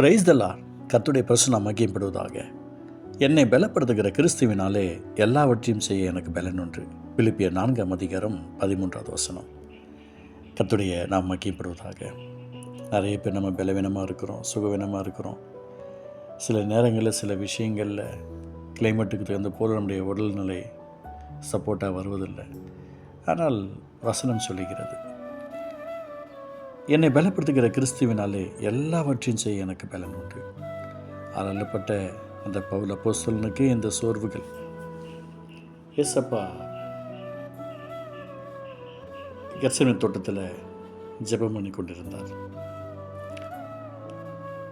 Price தலா கத்துடைய பிரசனம் மகியப்படுவதாக என்னை பலப்படுத்துகிற கிறிஸ்துவினாலே எல்லாவற்றையும் செய்ய எனக்கு பலன் உண்டு. பிலிப்பிய நான்காம் அதிகாரம் பதிமூன்றாவது வசனம். கத்துடைய நாம் மகியப்படுவதாக நிறைய பேர் நம்ம பலவீனமாக இருக்கிறோம் சுகவீனமாக இருக்கிறோம். சில நேரங்களில் சில விஷயங்களில் கிளைமேட்டுக்கு தகுந்த போல நம்முடைய உடல்நிலை சப்போர்ட்டாக வருவதில்லை. ஆனால் வசனம் சொல்லுகிறது என்னை பலப்படுத்துகிற கிறிஸ்துவினாலே எல்லாவற்றையும் செய்ய எனக்கு பலன் உண்டு. அருளப்பட்ட அந்த பவுல போஸ்தலனுக்கு இந்த சோர்வுகள். ஏசப்பா கர்சன தோட்டத்தில் ஜெபம் பண்ணி கொண்டிருந்தார்.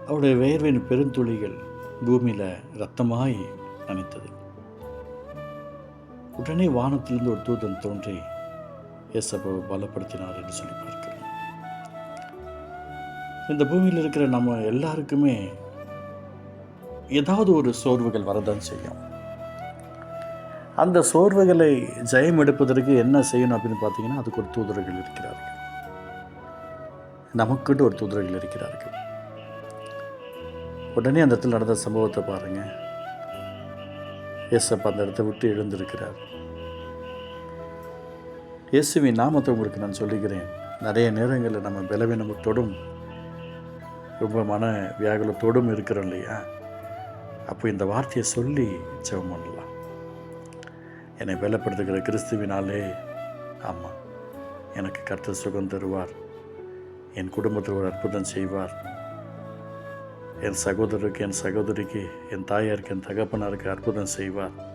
அவருடைய வேர்வின் பெருந்துளிகள் பூமியில் ரத்தமாய் நினைத்தது. உடனே வானத்திலிருந்து ஒரு தூதன் தோன்றி ஏசப்பாவை பலப்படுத்தினார் என்று சொல்லி இந்த பூமியில் இருக்கிற நம்ம எல்லாருக்குமே ஏதாவது ஒரு சோர்வுகள் வரதான் செய்யும். அந்த சோர்வுகளை ஜெயம் எடுப்பதற்கு என்ன செய்யணும் அப்படின்னு பார்த்தீங்கன்னா அதுக்கு ஒரு தூதர்கள் இருக்கிறார்கள். நமக்கிட்ட ஒரு தூதர்கள் இருக்கிறார்கள். உடனே அந்த இடத்துல நடந்த சம்பவத்தை பாருங்கள் ஏசப்பா அந்த இடத்தை விட்டு எழுந்திருக்கிறார். இயேசுவின் நாமத்தை உங்களுக்கு நான் சொல்லுகிறேன். நிறைய நேரங்களில் நம்ம பலவீனத்தோடும் ரொம்ப மன வியாகுலத்தோடும் இருக்கிறோம் இல்லையா? அப்போ இந்த வார்த்தையை சொல்லி ஜெபம் பண்ணலாம். என்னை பலப்படுத்துகிற கிறிஸ்துவினாலே ஆமாம் எனக்கு கர்த்த சுகம் தருவார். என் குடும்பத்தில் ஒரு அற்புதம் செய்வார். என் சகோதரருக்கு என் சகோதரிக்கு என் தாயாருக்கு என் தகப்பனாருக்கு அற்புதம் செய்வார்.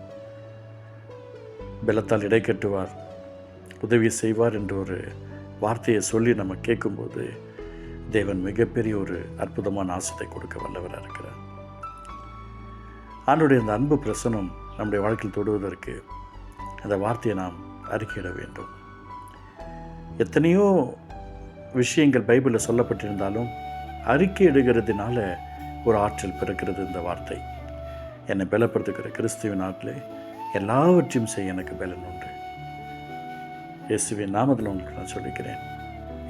பலத்தால் இடை கட்டுவார் உதவி செய்வார் என்ற ஒரு வார்த்தையை சொல்லி நம்ம கேட்கும்போது தேவன் மிகப்பெரிய ஒரு அற்புதமான ஆசத்தை கொடுக்க வல்லவராக இருக்கிறார். ஆண்டுடைய அந்த அன்பு பிரசனம் நம்முடைய வாழ்க்கையில் தொடுவதற்கு அந்த வார்த்தையை நாம் அறிக்கையிட வேண்டும். எத்தனையோ விஷயங்கள் பைபிளில் சொல்லப்பட்டிருந்தாலும் அறிக்கையிடுகிறதுனால ஒரு ஆற்றல் பிறக்கிறது இந்த வார்த்தை. என்னை பலப்படுத்துகிற கிறிஸ்துவின் நாட்டில் எல்லாவற்றையும் செய்ய எனக்கு பலன் உண்டு. இயேசுவின் நாமத்தில் உங்களுக்கு நான் சொல்லிக்கிறேன்.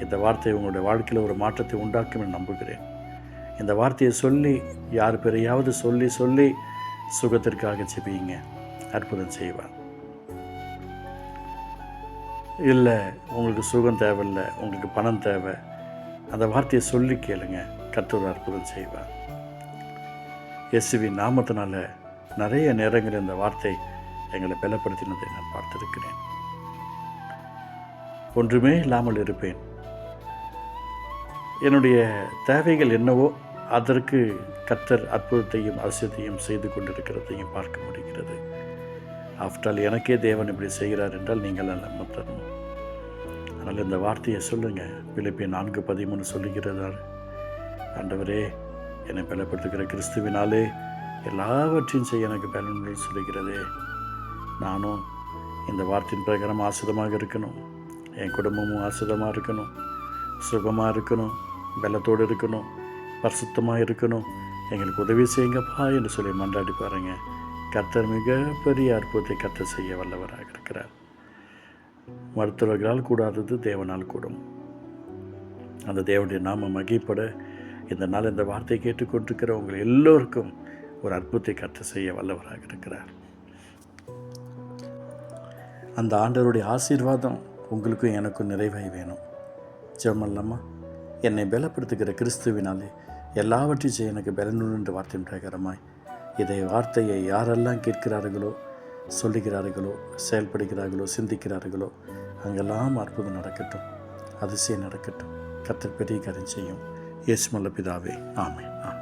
இந்த வார்த்தை உங்களுடைய வாழ்க்கையில் ஒரு மாற்றத்தை உண்டாக்கும் என்று நம்புகிறேன். இந்த வார்த்தையை சொல்லி யார் பெரியாவது சொல்லி சொல்லி சுகத்திற்காக செபியுங்க அற்புதம் செய்வான் இல்லை உங்களுக்கு சுகம் தேவையில்லை உங்களுக்கு பணம் தேவை. அந்த வார்த்தையை சொல்லி கேளுங்க. கத்தூர் அற்புதம் செய்வார். எஸ்வி நாமத்தினால நிறைய நேரங்கள் இந்த வார்த்தை எங்களை பலப்படுத்தினதை நான் பார்த்துருக்கிறேன். ஒன்றுமே இல்லாமல் இருப்பேன். என்னுடைய தேவைகள் என்னவோ அதற்கு கத்தர் அற்புதத்தையும் அரசியத்தையும் செய்து கொண்டிருக்கிறதையும் பார்க்க முடிகிறது. ஆஃப்டர் எனக்கே தேவன் இப்படி செய்கிறார் என்றால் நீங்கள் நம்ம தரணும் அதனால் இந்த வார்த்தையை சொல்லுங்கள் பிலிப்பிய நான்கு பதிமூணு சொல்லுகிறதால் ஆண்டவரே என்னை பலப்படுத்துகிற கிறிஸ்துவினாலே எல்லாவற்றையும் செய்ய எனக்கு பலன்கள் சொல்லுகிறதே. நானும் இந்த வார்த்தையின் பிரகாரம் ஆசிதமாக இருக்கணும். என் குடும்பமும் ஆசிதமாக இருக்கணும். சுகமாக இருக்கணும் பலத்தோடு இருக்கணும் பரிசுத்தமாக இருக்கணும். எங்களுக்கு உதவி செய்யுங்கப்பா என்று சொல்லி மன்றாடி பாருங்க. கர்த்தர் மிகப்பெரிய அற்புதத்தை கர்த்தர் செய்ய வல்லவராக இருக்கிறார். மருத்துவர்களால் கூடாதது தேவனால் கூடும். அந்த தேவனுடைய நாம மகிப்பட இந்த நாள் இந்த வார்த்தையை கேட்டுக்கொண்டிருக்கிற உங்கள் எல்லோருக்கும் ஒரு அற்புதத்தை கற்று செய்ய வல்லவராக இருக்கிறார். அந்த ஆண்டவருடைய ஆசீர்வாதம் உங்களுக்கும் எனக்கும் நிறைவாய் வேணும். ஜெமல்லம்மா என்னை பலப்படுத்துகிற கிறிஸ்துவினாலே எல்லாவற்றையும் செய்ய எனக்கு பலனுடன் என்ற வார்த்தையின் பிரகாரமாய் இதை வார்த்தையை யாரெல்லாம் கேட்கிறார்களோ சொல்லுகிறார்களோ செயல்படுகிறார்களோ சிந்திக்கிறார்களோ அங்கெல்லாம் அற்புதம் நடக்கட்டும் அதிசயம் நடக்கட்டும். கத்தர் பெரிய காரியம் செய்யும். இயேசுமல்ல பிதாவே. ஆமை ஆமை